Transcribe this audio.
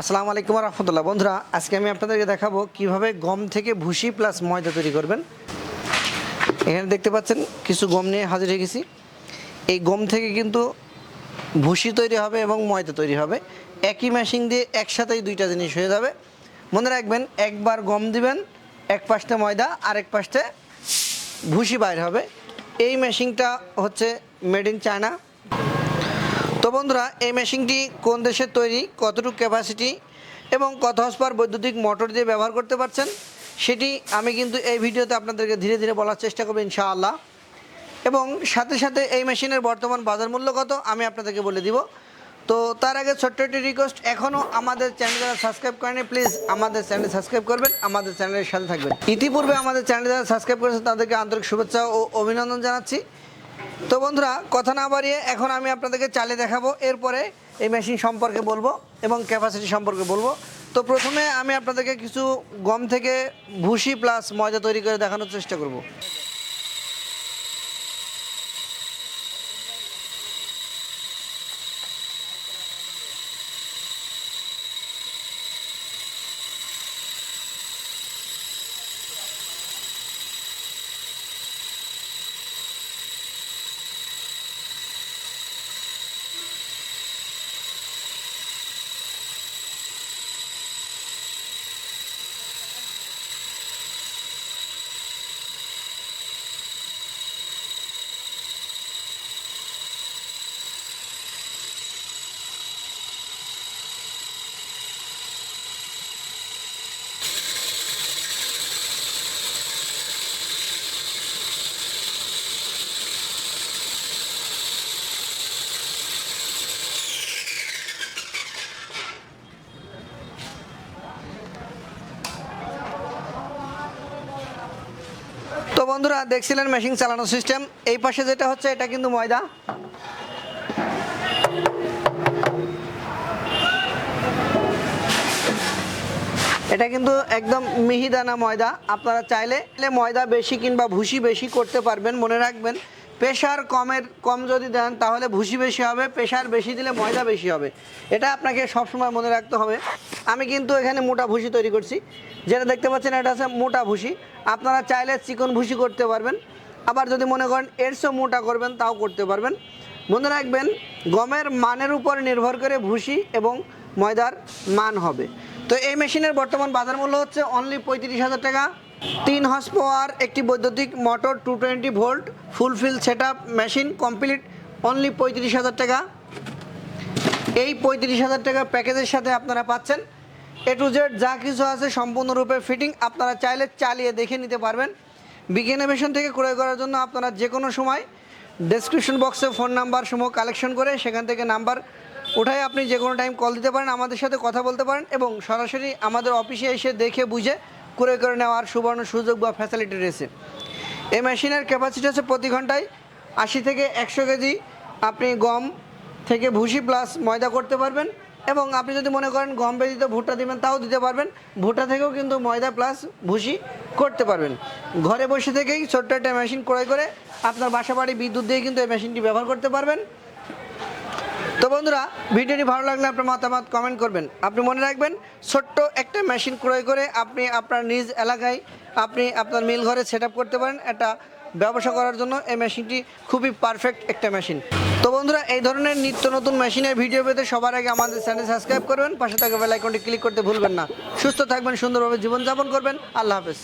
আসসালামু আলাইকুম রহমতুল্লাহ বন্ধুরা, আজকে আমি আপনাদেরকে দেখাবো কীভাবে গম থেকে ভুসি প্লাস ময়দা তৈরি করবেন। এখানে দেখতে পাচ্ছেন, কিছু গম নিয়ে হাজির হয়ে গেছি। এই গম থেকে কিন্তু ভুসি তৈরি হবে এবং ময়দা তৈরি হবে। একই মেশিন দিয়ে একসাথেই দুইটা জিনিস হয়ে যাবে। মনে রাখবেন, একবার গম দিবেন, এক পাশটা ময়দা আর এক পাশটা ভুসি বাইর হবে। এই মেশিনটা হচ্ছে মেড ইন চায়না তো বন্ধুরা, এই মেশিনটি কোন দেশের তৈরি, কতটুকু ক্যাপাসিটি এবং কত হসপার বৈদ্যুতিক মোটর দিয়ে ব্যবহার করতে পারছেন, সেটি আমি কিন্তু এই ভিডিওতে আপনাদেরকে ধীরে ধীরে বলার চেষ্টা করব ইনশাআল্লাহ। এবং সাথে সাথে এই মেশিনের বর্তমান বাজার মূল্য কত, আমি আপনাদেরকে বলে দিব। তো তার আগে ছোট্ট একটি রিকোয়েস্ট এখনও আমাদের চ্যানেল যারা সাবস্ক্রাইব করেনি প্লিজ আমাদের চ্যানেল সাবস্ক্রাইব করবেন, আমাদের চ্যানেলের সাথে থাকবেন। ইতিপূর্বে আমাদের চ্যানেল যারা সাবস্ক্রাইব করেছেন তাদেরকে আন্তরিক শুভেচ্ছা ও অভিনন্দন জানাচ্ছি। তো বন্ধুরা, কথা না বাড়িয়ে এখন আমি আপনাদেরকে চালে দেখাবো। এরপরে এই মেশিন সম্পর্কে বলব এবং ক্যাপাসিটি সম্পর্কে বলব। তো প্রথমে আমি আপনাদেরকে কিছু গম থেকে ভুসি প্লাস ময়দা তৈরি করে দেখানোর চেষ্টা করব। বন্ধুরা, দেখছিলেন মেশিন চালানো সিস্টেম এই পাশে যেটা হচ্ছে, এটা কিন্তু ময়দা। এটা কিন্তু একদম মিহিদানা ময়দা। আপনারা চাইলে ময়দা বেশি কিংবা ভুসি বেশি করতে পারবেন, মনে রাখবেন। প্রেশার কমের কম যদি দেন, তাহলে ভুসি বেশি হবে, প্রেশার বেশি দিলে ময়দা বেশি হবে। এটা আপনাকে সবসময় মনে রাখতে হবে। আমি কিন্তু এখানে মোটা ভুসি তৈরি করছি। যেটা দেখতে পাচ্ছেন, এটা হচ্ছে মোটা ভুসি। আপনারা চাইলে চিকন ভুসি করতে পারবেন। আবার যদি মনে করেন এর চেয়েও মোটা করবেন, তাও করতে পারবেন। মনে রাখবেন, গমের মানের উপর নির্ভর করে ভুসি এবং ময়দার মান হবে। তো এই মেশিনের বর্তমান বাজার মূল্য হচ্ছে অনলি পঁয়ত্রিশ হাজার টাকা। তিন হর্স পাওয়ার একটি বৈদ্যুতিক motor two twenty volt fulfil set up machine complete only পঁয়ত্রিশ হাজার টাকা। এই পঁয়ত্রিশ হাজার টাকা প্যাকেজের সাথে আপনারা পাচ্ছেন। এ টু জেড যা কিছু আছে সম্পূর্ণরূপে ফিটিং আপনারা চাইলে চালিয়ে দেখে নিতে পারবেন। বিজ্ঞানেবেশন থেকে ক্রয় করার জন্য আপনারা যে কোনো সময় ডেসক্রিপশন বক্সে ফোন নাম্বার সমূহ কালেকশন করে সেখান থেকে নাম্বার উঠায় আপনি যে কোনো টাইম কল দিতে পারেন, আমাদের সাথে কথা বলতে পারেন এবং সরাসরি আমাদের অফিসে এসে দেখে বুঝে ক্রয় করে নেওয়ার সুবর্ণ সুযোগ বা ফ্যাসিলিটি রয়েছে। এই মেশিনের ক্যাপাসিটি হচ্ছে প্রতি ঘন্টায় আশি থেকে একশো কেজি। আপনি গম থেকে ভুসি প্লাস ময়দা করতে পারবেন এবং আপনি যদি মনে করেন গম ব্যতীত ভুট্টা দিবেন, তাও দিতে পারবেন। ভুট্টা থেকেও কিন্তু ময়দা প্লাস ভুসি করতে পারবেন। ঘরে বসে থেকেই ছোট্ট একটা মেশিন ক্রয় করে আপনার বাসা বাড়ি বিদ্যুৎ দিয়ে কিন্তু এই মেশিনটি ব্যবহার করতে পারবেন। তো বন্ধুরা, ভিডিওটি ভালো লাগলে আপনার মতামত কমেন্ট করবেন। আপনি মনে রাখবেন, ছোট্ট একটা মেশিন ক্রয় করে আপনি আপনার নিজ এলাকায় আপনি আপনার মিল ঘরে সেট করতে পারেন। একটা ব্যবসা করার জন্য এই মেশিনটি খুবই পারফেক্ট একটা মেশিন তো বন্ধুরা, এই ধরনের নিত্য নতুন মেশিনের ভিডিও পেতে সবার আগে আমাদের চ্যানেল সাবস্ক্রাইব করবেন। পাশে থাকা বেল আইকনটি ক্লিক করতে ভুলবেন না। সুস্থ থাকবেন, সুন্দরভাবে জীবনযাপন করবেন। আল্লাহ হাফেজ।